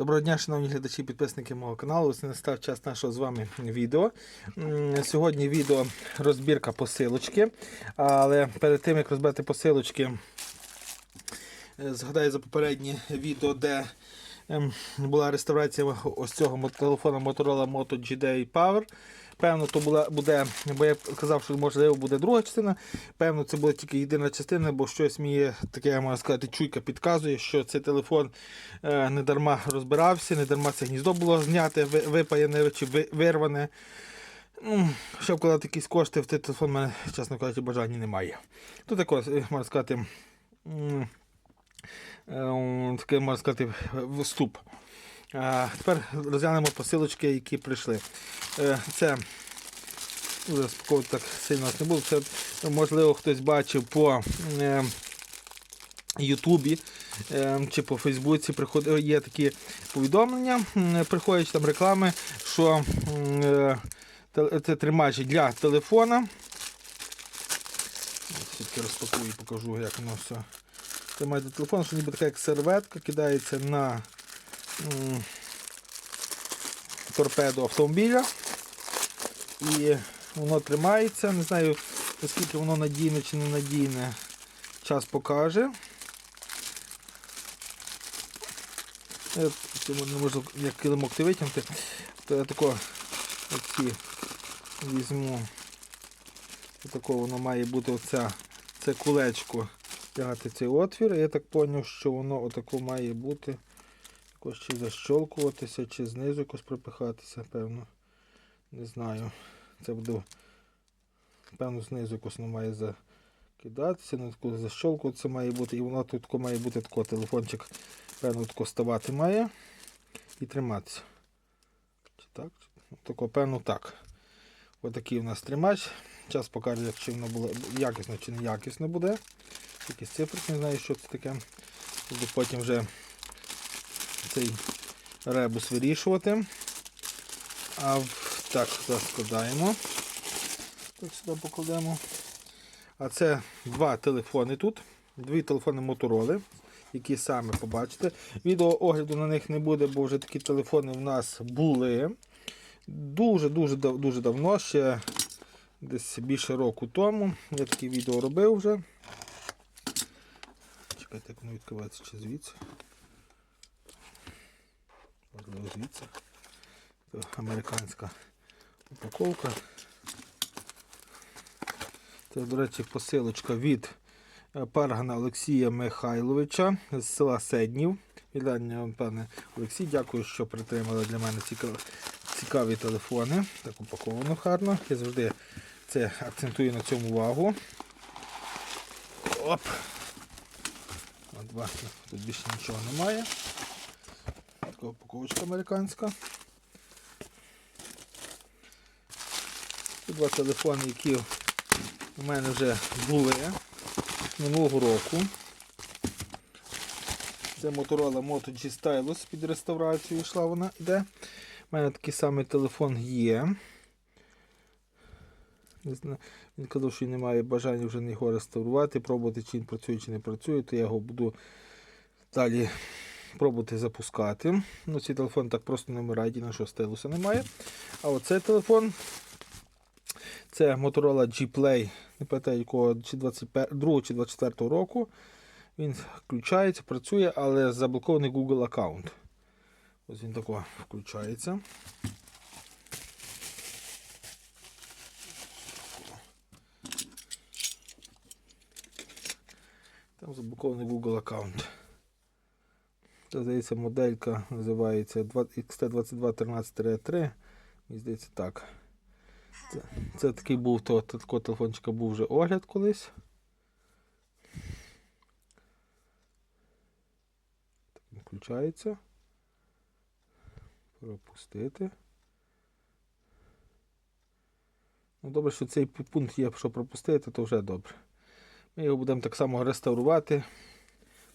Доброго дня, шановні глядачі, підписники мого каналу. Ось настав час нашого з вами відео. Сьогодні відео розбірка посилочки. Але перед тим як розбирати посилочки, е, згадаю за попереднє відео, де була реставрація ось цього телефона Motorola Moto GD Power. Певно, то була, буде, бо я казав, що можливо буде друга частина. Певно, це буде тільки єдина частина, бо щось мені таке, можна сказати, чуйка підказує, що цей телефон е, не дарма розбирався, не дарма це гніздо було зняте, ви- випаяне чи вирване. Ну, Щоб вкладати якісь кошти в цей телефон, мене, чесно кажучи, бажання немає. Тут також, е, можна сказати, е, таке, можна сказати, вступ. Тепер розглянемо посилочки, які прийшли. Е, Це ну, розпаковувати так сильно не буду. Це можливо хтось бачив по е, Ютубі е, чи по Фейсбуці є такі повідомлення, приходять там реклами, що е, це тримачі для телефона. Тільки розпакую і покажу, як воно все. Для телефону, що ніби така як серветка кидається на м, торпеду автомобіля. І воно тримається. Не знаю, наскільки воно надійне чи не надійне. Час покаже. Я цьому не можу як килимок ти витягнути. То я тако оці візьму. Отако воно має бути оця, це кулечко тягати цей отвір. Я так зрозумів, що воно отако має бути. Якось чи защолкуватися, чи знизу якось припихатися, певно. Не знаю. Це буде, певно, знизу якось має закидатися, ну, таку защолкуватися має бути. І воно тут має бути тако, телефончик, певно, тако ставати має і триматися. Чи так? Тако, певно, так. Отакий у нас тримач. Час покаже, як чи воно було якісно чи не якісно буде. Якісь цифри, не знаю, що це таке. Буду потім вже цей ребус вирішувати. А в- так, сюди складаємо. Так, сюди покладемо. А це два телефони тут. Дві телефони Motorola, які саме побачите. Відео огляду на них не буде, бо вже такі телефони в нас були. Дуже-дуже дуже давно, ще десь більше року тому. Я такі відео робив вже. Чекайте, як воно відкривається чи звідси. Можливо, звідси. Це американська упаковка. Це, до речі, посилочка від е, Паргана Олексія Михайловича з села Седнів. Вітання, пане Олексій, дякую, що притримали для мене цікаві телефони. Так упаковано гарно. Я завжди це акцентую на цьому увагу. Оп! От бачите, тут більше нічого немає. Така упаковочка американська. Тут два телефони, які у мене вже були минулого року. Це Motorola Moto G Stylus під реставрацію йшла вона йде. У мене такий самий телефон є. Не знаю, Він казав, що немає бажання вже його реставрувати, пробувати, чи він працює, чи не працює, то я його буду далі пробувати запускати. Ну, Цей телефон так просто не вмирає, на що стилуса немає. А оцей телефон це Motorola G-Play, не пам'ятаю якого чи 22 чи 24 року. Він включається, працює, але заблокований Google аккаунт. Ось він тако включається. Там заблокований Google аккаунт. Це, здається, моделька називається XT2213-3. Мені здається так. Це, це такий був, то, такого телефончика був вже огляд колись. Так, включається. Пропустити. Ну, добре, що цей пункт є, що пропустити, то вже добре. Ми його будемо так само реставрувати,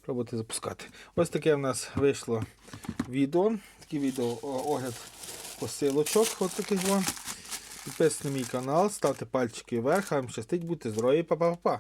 пробувати запускати. Ось таке в нас вийшло відео. Таке відео огляд посилочок. Ось таких вам. Підписуйтесь на мій канал, ставте пальчики вверх, а вам щастить, будьте здорові, па-па-па.